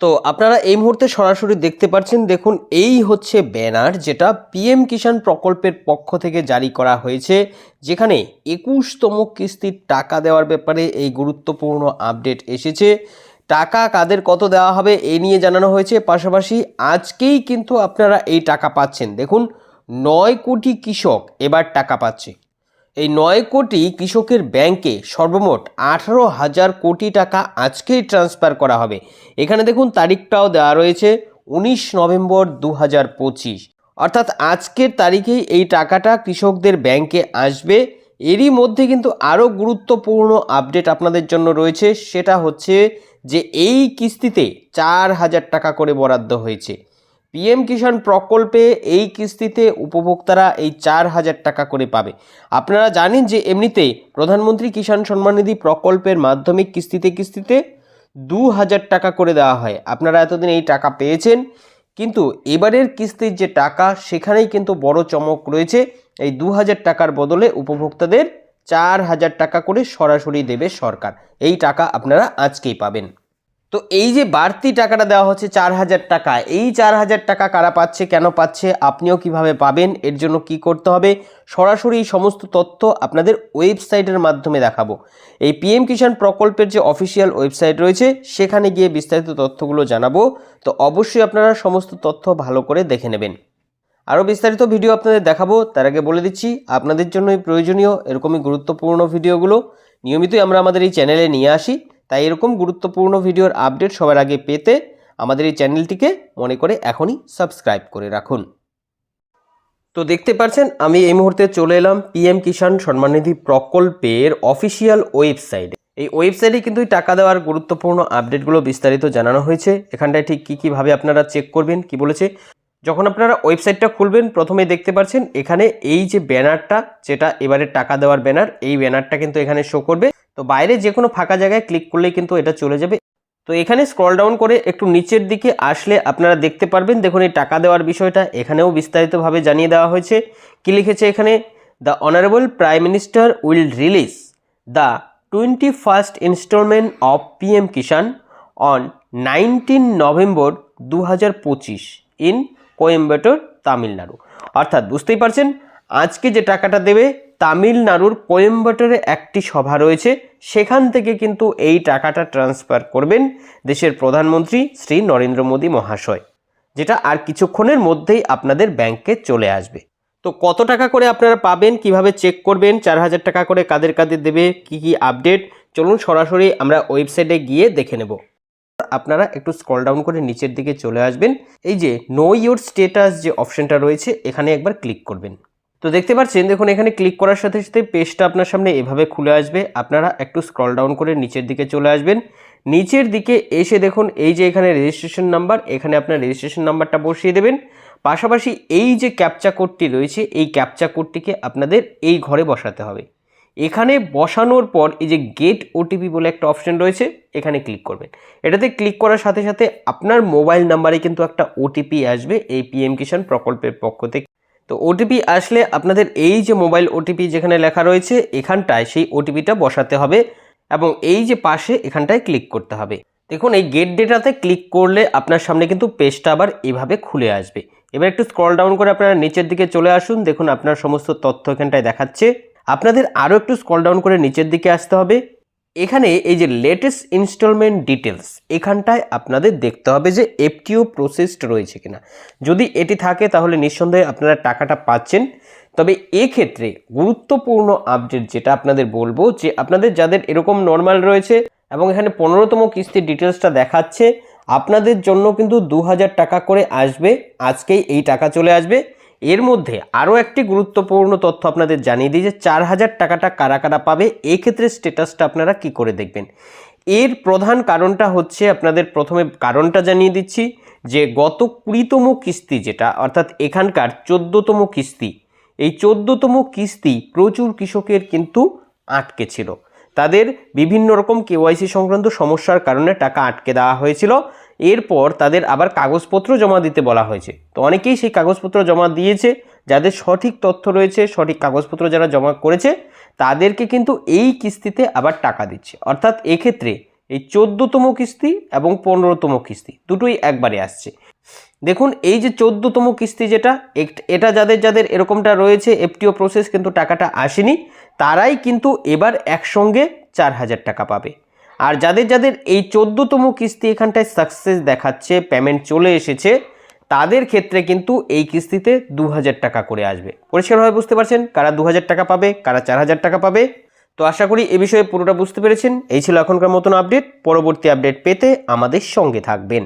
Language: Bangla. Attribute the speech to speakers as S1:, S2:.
S1: তো আপনারা এই মুহূর্তে সরাসরি দেখতে পাচ্ছেন, দেখুন, এই হচ্ছে ব্যানার যেটা পিএম কিষাণ প্রকল্পের পক্ষ থেকে জারি করা হয়েছে, যেখানে একুশতম কিস্তির টাকা দেওয়ার ব্যাপারে এই গুরুত্বপূর্ণ আপডেট এসেছে। টাকা কাদের কত দেওয়া হবে এ নিয়ে জানানো হয়েছে, পাশাপাশি আজকেই কিন্তু আপনারা এই টাকা পাচ্ছেন। দেখুন, নয় কোটি কৃষক এবার টাকা পাচ্ছে। এই নয় কোটি কৃষকের ব্যাংকে সর্বমোট আঠারো হাজার কোটি টাকা আজকেই ট্রান্সফার করা হবে। এখানে দেখুন, তারিখটাও দেওয়া রয়েছে, উনিশ নভেম্বর দু হাজার পঁচিশ। অর্থাৎ আজকের তারিখেই এই টাকাটা কৃষকদের ব্যাংকে আসবে। এরই মধ্যে কিন্তু আরও গুরুত্বপূর্ণ আপডেট আপনাদের জন্য রয়েছে, সেটা হচ্ছে যে এই কিস্তিতে চার হাজার টাকা করে বরাদ্দ হয়েছে। পিএম কিষাণ প্রকল্পে এই কিস্তিতে উপভোক্তারা এই চার হাজার টাকা করে পাবে। আপনারা জানেন যে এমনিতে প্রধানমন্ত্রী কিষাণ সম্মাননিধি প্রকল্পের মাধ্যমে কিস্তিতে কিস্তিতে দু হাজার টাকা করে দেওয়া হয়। আপনারা এতদিন এই টাকা পেয়েছেন, কিন্তু এবারের কিস্তির যে টাকা, সেখানেই কিন্তু বড় চমক রয়েছে। এই দু হাজার টাকার বদলে উপভোক্তাদের চার হাজার টাকা করে সরাসরি দেবে সরকার। এই টাকা আপনারা আজকেই পাবেন। তো এই যে বাড়তি টাকাটা দেওয়া হচ্ছে চার হাজার টাকা, এই চার হাজার টাকা কারা পাচ্ছে, কেন পাচ্ছে, আপনিও কীভাবে পাবেন, এর জন্য কি করতে হবে, সরাসরি এই সমস্ত তথ্য আপনাদের ওয়েবসাইটের মাধ্যমে দেখাবো। এই পিএম কিষাণ প্রকল্পের যে অফিসিয়াল ওয়েবসাইট রয়েছে, সেখানে গিয়ে বিস্তারিত তথ্যগুলো জানাব, তো অবশ্যই আপনারা সমস্ত তথ্য ভালো করে দেখে নেবেন। আরও বিস্তারিত ভিডিও আপনাদের দেখাবো, তার আগে বলে দিচ্ছি, আপনাদের জন্যই প্রয়োজনীয় এরকমই গুরুত্বপূর্ণ ভিডিওগুলো, নিয়মিতই আমরা আমাদের এই চ্যানেলে নিয়ে আসি। তাই এরকম গুরুত্বপূর্ণ ভিডিওর আপডেট সবার আগে পেতে আমাদের এই চ্যানেলটিকে মনে করে এখনই সাবস্ক্রাইব করে রাখুন। তো দেখতে পাচ্ছেন, আমি এই মুহূর্তে চলে এলাম পিএম কিষাণ সম্মাননিধি প্রকল্পের অফিসিয়াল ওয়েবসাইটে। এই ওয়েবসাইটে কিন্তু টাকা দেওয়ার গুরুত্বপূর্ণ আপডেটগুলো বিস্তারিত জানানো হয়েছে। এখানটায় ঠিক কী কীভাবে আপনারা চেক করবেন, কি বলেছে যখন আপনারা ওয়েবসাইটটা খুলবেন প্রথমে দেখতে পাচ্ছেন এখানে এই যে ব্যানারটা, যেটা এবারে টাকা দেওয়ার ব্যানার, এই ব্যানারটা কিন্তু এখানে শো করবে। তো বাইরে যে কোনো ফাঁকা জায়গায় ক্লিক করলেই কিন্তু এটা চলে যাবে। তো এখানে স্ক্রল ডাউন করে একটু নিচের দিকে আসলে আপনারা দেখতে পারবেন। দেখুন এই টাকা দেওয়ার বিষয়টা এখানেও বিস্তারিতভাবে জানিয়ে দেওয়া হয়েছে। কি লিখেছে এখানে? The honourable prime minister will release the twenty first instalment of PM Kisan on nineteen November দু হাজার পঁচিশ ইন কোয়েম্বাটোর তামিলনাড়ু। অর্থাৎ বুঝতেই পারছেন, আজকে যে টাকাটা দেবে তামিলনাড়ুর কোয়েম্বাটোরে একটি সভা রয়েছে। সেখান থেকে কিন্তু এই টাকাটা ট্রান্সফার করবেন দেশের প্রধানমন্ত্রী শ্রী নরেন্দ্র মোদী মহাশয়, যেটা আর কিছুক্ষণের মধ্যেই আপনাদের ব্যাংকে চলে আসবে। তো কত টাকা করে আপনারা পাবেন, কীভাবে চেক করবেন, চার হাজার টাকা করে কাদের কাদের দেবে, কি কি আপডেট, চলুন সরাসরি আমরা ওয়েবসাইটে গিয়ে দেখে নেব। আপনারা একটু স্ক্রল ডাউন করে নিচের দিকে চলে আসবেন। এই যে নো ইউর স্টেটাস যে অপশনটা রয়েছে, এখানে একবার ক্লিক করবেন। তো দেখতে পাচ্ছেন, দেখুন এখানে ক্লিক করার সাথে সাথে পেজটা আপনার সামনে এভাবে খুলে আসবে। আপনারা একটু স্ক্রল ডাউন করে নিচের দিকে চলে আসবেন। নিচের দিকে এসে দেখুন, এই যে এখানে রেজিস্ট্রেশন নাম্বার এখানে আপনার রেজিস্ট্রেশন নাম্বারটা বসিয়ে দেবেন। পাশাপাশি এই যে ক্যাপচা কোডটি রয়েছে, এই ক্যাপচা কোডটিকে আপনাদের এই ঘরে বসাতে হবে। এখানে বসানোর পর এই যে গেট ওটিপি বলে একটা অপশন রয়েছে, এখানে ক্লিক করবেন। এটাতে ক্লিক করার সাথে সাথে আপনার মোবাইল নাম্বারে কিন্তু একটা ওটিপি আসবে এই পিএম কিষাণ প্রকল্পের পক্ষ থেকে। তো ওটিপি আসলে আপনাদের এই যে মোবাইল ওটিপি যেখানে লেখা রয়েছে, এখানটায় সেই ওটিপিটা বসাতে হবে এবং এই যে পাশে এখানটায় ক্লিক করতে হবে। দেখুন, এই গেট ডেটাতে ক্লিক করলে আপনার সামনে কিন্তু পেজটা আবার এভাবে খুলে আসবে। এবার একটু স্ক্রল ডাউন করে আপনারা নিচের দিকে চলে আসুন, দেখুন আপনার সমস্ত তথ্য এখানটায় দেখাচ্ছে। আপনাদের আরও একটু স্কল ডাউন করে নিচের দিকে আসতে হবে। এখানে এই যে লেটেস্ট ইনস্টলমেন্ট ডিটেলস এখানটায় আপনাদের দেখতে হবে যে এফটিও প্রসেসড রয়েছে কিনা। যদি এটি থাকে, তাহলে নিঃসন্দেহে আপনারা টাকাটা পাচ্ছেন। তবে এক্ষেত্রে গুরুত্বপূর্ণ আপডেট যেটা আপনাদের বলব, যে আপনাদের যাদের এরকম নর্মাল রয়েছে এবং এখানে পনেরোতম কিস্তির ডিটেলসটা দেখাচ্ছে, আপনাদের জন্য কিন্তু দু হাজার টাকা করে আসবে। আজকেই এই টাকা চলে আসবে। এর মধ্যে আরও একটি গুরুত্বপূর্ণ তথ্য আপনাদের জানিয়ে দিই যে চার হাজার টাকাটা কারা কারা পাবে, এক্ষেত্রে স্টেটাসটা আপনারা কি করে দেখবেন? এর প্রধান কারণটা হচ্ছে আপনাদের প্রথমে কারণটা জানিয়ে দিচ্ছি যে গত কুড়িতম কিস্তি যেটা, অর্থাৎ এখানকার চোদ্দতম কিস্তি, এই চোদ্দতম কিস্তি প্রচুর কৃষকের কিন্তু আটকে ছিল। তাদের বিভিন্ন রকম কেওয়াইসি সংক্রান্ত সমস্যার কারণে টাকা আটকে দেওয়া হয়েছিল। এরপর তাদের আবার কাগজপত্র জমা দিতে বলা হয়েছে। তো অনেকেই সেই কাগজপত্র জমা দিয়েছে, যাদের সঠিক তথ্য রয়েছে, সঠিক কাগজপত্র যারা জমা করেছে, তাদেরকে কিন্তু এই কিস্তিতে আবার টাকা দিচ্ছে। অর্থাৎ এক্ষেত্রে এই চোদ্দোতম কিস্তি এবং পনেরোতম কিস্তি দুটোই একবারে আসছে। দেখুন, এই যে চোদ্দোতম কিস্তি যেটা, এটা যাদের যাদের এরকমটা রয়েছে এফটিও প্রসেস কিন্তু টাকাটা আসেনি, তারাই কিন্তু এবার একসঙ্গে চার হাজার টাকা পাবে। আর যাদের যাদের এই চোদ্দোতম কিস্তি এখানটায় সাকসেস দেখাচ্ছে পেমেন্ট চলে এসেছে, তাদের ক্ষেত্রে কিন্তু এই কিস্তিতে দু হাজার টাকা করে আসবে। পরিষ্কারভাবে বুঝতে পারছেন কারা দু হাজার টাকা পাবে, কারা চার হাজার টাকা পাবে? তো আশা করি এ বিষয়ে পুরোটা বুঝতে পেরেছেন। এই ছিল এখনকার মতন আপডেট পরবর্তী আপডেট পেতে আমাদের সঙ্গে থাকবেন।